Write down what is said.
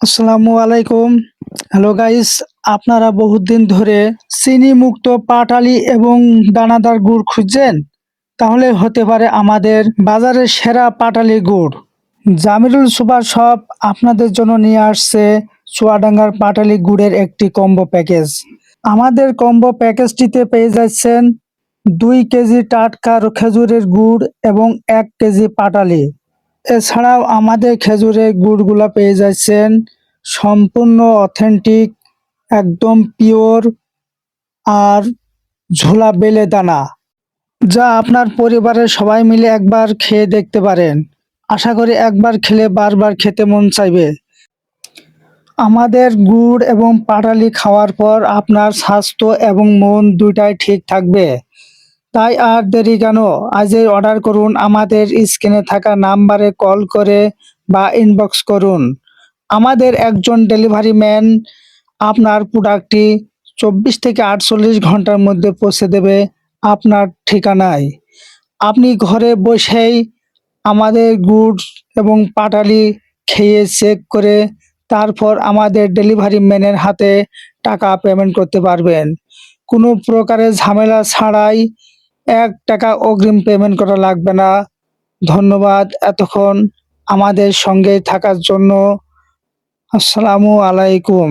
আসসালামু আলাইকুম। Hello guys, আপনারা বহুদিন ধরে চিনি মুক্ত পাটালি এবং দানাদার গুড় খুঁজছেন? তাহলে হতে পারে আমাদের বাজারের সেরা পাটালি গুড়। জামিরুল সুপার শপ আপনাদের জন্য নিয়ে আসছে চুয়াডাঙ্গার পাটালি গুড়ের একটি কম্বো প্যাকেজ। আমাদের কম্বো প্যাকেজটিতে পেয়ে যাচ্ছেন দুই কেজি টাটকা খেজুরের গুড় এবং এক কেজি পাটালি। এছাড়াও আমাদের খেজুরের গুড়গুলা পেয়ে যাচ্ছেন। সম্পূর্ণ অথেন্টিক একদম পিওর আর ঝোলা বেলে দানা, যা আপনার পরিবারের সবাই মিলে একবার খেয়ে দেখতে পারেন। আশা করি একবার খেলে বারবার খেতে মন চাইবে। আমাদের গুড় এবং পাটালি খাওয়ার পর আপনার স্বাস্থ্য এবং মন দুইটাই ঠিক থাকবে। তাই আর দেরি কেন? আজই অর্ডার করুন, আমাদের স্ক্রিনে থাকা নাম্বারে কল করে বা ইনবক্স করুন। আমাদের একজন ডেলিভারি ম্যান আপনার প্রোডাক্টটি চব্বিশ থেকে আটচল্লিশ ঘণ্টার মধ্যে পৌঁছে দেবে আপনার ঠিকানায়। আপনি ঘরে বসেই আমাদের গুড় এবং পাটালি খেয়ে চেক করে তারপর আমাদের ডেলিভারি ম্যানের হাতে টাকা পেমেন্ট করতে পারবেন। কোনো প্রকারের ঝামেলা ছাড়াই এক টাকা অগ্রিম পেমেন্ট করা লাগবে না। ধন্যবাদ এতক্ষণ আমাদের সঙ্গে থাকার জন্য। আসসালামু আলাইকুম।